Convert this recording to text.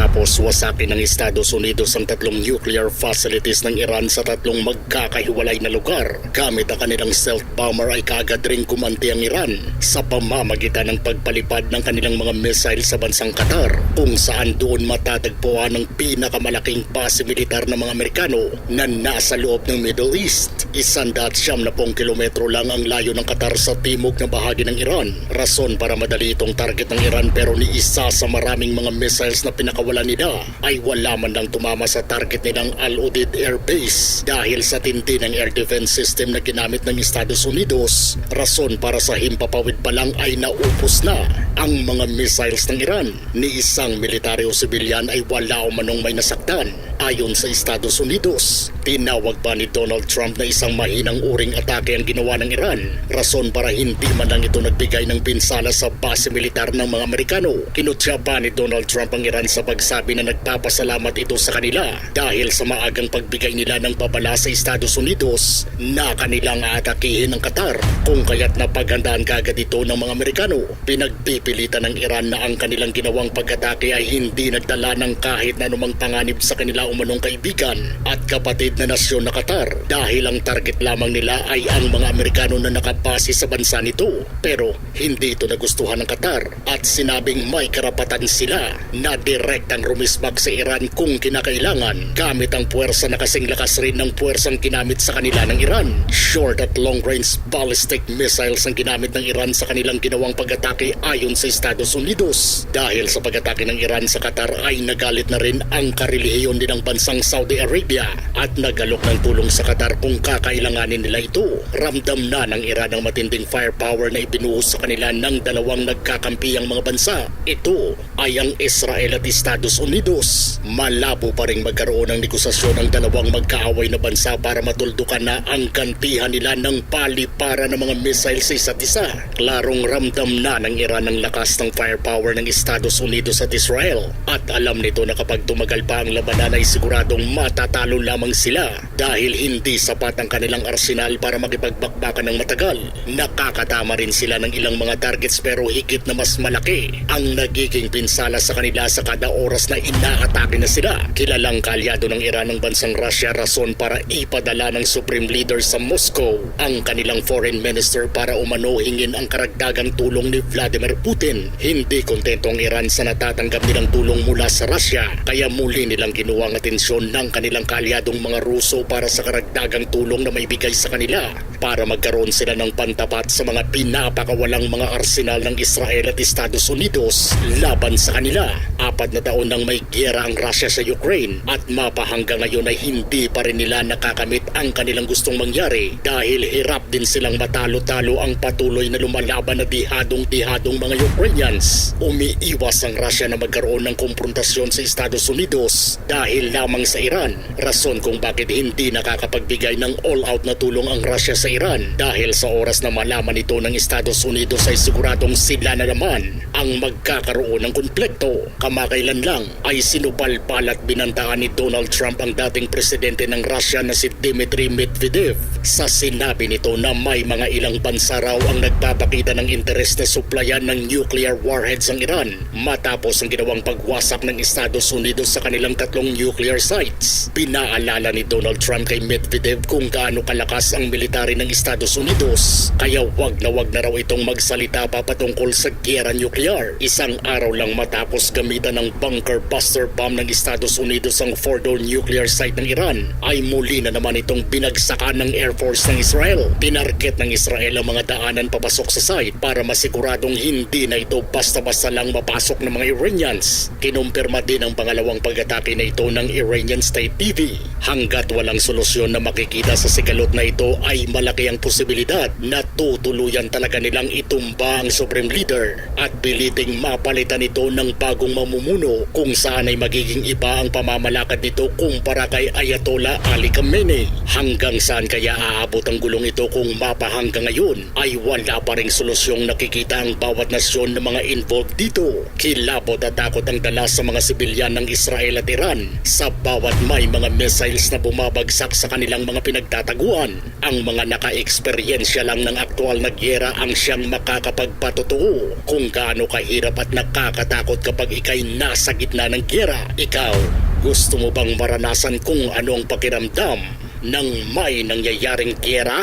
Matapos wasakin ng Estados Unidos ang tatlong nuclear facilities ng Iran sa tatlong magkakahiwalay na lugar, gamit ang kanilang stealth bomber ay kaagad ring kumanti ang Iran sa pamamagitan ng pagpalipad ng kanilang mga missile sa bansang Qatar, kung saan doon matatagpuan ang pinakamalaking base militar ng mga Amerikano na nasa loob ng Middle East. Isandaat siyam na pong kilometro lang ang layo ng Qatar sa timog na bahagi ng Iran. Rason para madali itong target ng Iran pero ni isa sa maraming mga missiles na pinakawalan nila ay wala man lang tumama sa target nilang Al-Udeid Air Base dahil sa tindi ng air defense system na ginamit ng Estados Unidos. Rason para sa himpapawid pa lang ay naupos na ang mga missiles ng Iran. Ni isang military o sibilyan ay wala o manong may nasaktan. Ayon sa Estados Unidos, tinawag pa ni Donald Trump na isang mahinang uring atake ang ginawa ng Iran. Rason para hindi man lang ito nagbigay ng pinsala sa base militar ng mga Amerikano. Kinutya pa ni Donald Trump ang Iran sa pagsabi na nagpapasalamat ito sa kanila dahil sa maagang pagbigay nila ng pabala sa Estados Unidos na kanilang aatakihin ng Qatar kung kaya't napaghandaan kagad ito ng mga Amerikano. Pinagpipilitan ng Iran na ang kanilang ginawang pag-atake ay hindi nagdala ng kahit na anumang panganib sa kanila umanong kaibigan at kapatid na nasyon na Qatar dahil ang target lamang nila ay ang mga Amerikano na nakapasi sa bansa nito. Pero hindi ito nagustuhan ng Qatar at sinabing may karapatan sila na direktang rumisbak sa Iran kung kinakailangan gamit ang puwersa na kasing lakas rin ng puwersang ginamit sa kanila ng Iran. Short at long-range ballistic missiles ang ginamit ng Iran sa kanilang ginawang pag-atake ayon sa Estados Unidos. Dahil sa pag-atake ng Iran sa Qatar ay nagalit na rin ang karelihiyon din ng bansang Saudi Arabia at nagalok ng tulong sa Qatar kung kakailanganin nila ito. Ramdam na ng Iran ang matinding firepower na ibinuhos sa kanila ng dalawang nagkakampiyang mga bansa. Ito ay ang Israel at Estados Unidos. Malabo pa rin magkaroon ng negosasyon ang dalawang magkaaway na bansa para matuldukan na ang kantihan nila ng palipara ng mga missile sa isa't isa. Klarong ramdam na ng Iran ang lakas ng firepower ng Estados Unidos at Israel at alam nito na kapag tumagal pa ang labanan ay siguradong matatalo lamang sila dahil hindi sapat ang kanilang arsenal para makipagbakbakan ng matagal. Nakakatama rin sila ng ilang mga targets pero higit na mas malaki ang nagiging pinsala sa kanila sa kada oras na inaatake na sila. Kilalang kalyado ng Iran ng bansang Russia rason para ipadala ng Supreme Leader sa Moscow ang kanilang foreign minister para umano hingin ang karagdagang tulong ni Vladimir Putin. Hindi kontento ang Iran sa natatanggap nilang tulong mula sa Russia kaya muli nilang kinuha ang atensyon ng kanilang kalyadong mga Ruso para sa karagdagang tulong na maibigay sa kanila para magkaroon sila ng pantapat sa mga pinapakawalang mga arsenal ng Israel at Estados Unidos laban sa kanila. Apat na taon nang may giyera ang Russia sa Ukraine at mapa ngayon ay hindi pa rin nila nakakamit ang kanilang gustong mangyari dahil hirap din silang matalo-talo ang patuloy na lumalaban na dihadong-dihadong mga Ukrainians. Umiiwas ang Russia na magkaroon ng konfrontasyon sa Estados Unidos dahil lamang sa Iran. Rason kung bakit hindi nakakapagbigay ng all-out na tulong ang Russia sa Iran dahil sa oras na malaman ito ng Estados Unidos ay siguradong sila na naman ang magkakaroon ng konflikto. Kamakailan lang ay sinupalpal at binantaan ni Donald Trump ang dating presidente ng Russia na si Dmitry Medvedev sa sinabi nito na may mga ilang bansa raw ang nagpapakita ng interes na suplayan ng nuclear warheads ang Iran matapos ang ginawang pagwasak ng Estados Unidos sa kanilang tatlong nuclear sites. Pinaalala ni Donald Trump kay Medvedev kung gaano kalakas ang military ng Estados Unidos kaya wag na wag na raw itong magsalita pa patungkol sa giyera nuclear. Isang araw lang matapos gamitan ng bunker buster bomb ng Estados Unidos ang Fordo nuclear site ng Iran ay muli na naman itong binagsakan ng Air Force ng Israel. Tinarget ng Israel ang mga daanan papasok sa site para masiguradong hindi na ito basta-basta lang mapasok ng mga Iranians. Kinumpirma din ang pangalawang pag-atake na ito ng Iranian State TV. Hanggat walang solusyon na makikita sa sigalot na ito ay malaki ang posibilidad na tutuluyan talaga nilang itumba ang Supreme Leader at piliting mapalitan ito ng bagong mamumuno kung saan ay magiging iba ang pamamalakad nito kumpara kay Ayatollah Ali Khamenei. Hanggang saan kaya aabot ang gulong ito kung mapa ngayon ay wala pa ring solusyong nakikita ang bawat nasyon ng mga involved dito. Kilabot at takot ang dala sa mga sibilyan ng Israel at Iran Sa bawat may mga missiles na bumabagsak sa kanilang mga pinagtataguan, ang mga naka-eksperyensya lang ng aktual na gyera ang siyang makakapagpatotoo kung gaano kahirap at nakakatakot kapag ikay nasa gitna ng gyera. Ikaw, gusto mo bang maranasan kung ano ang pakiramdam ng may nangyayaring gyera?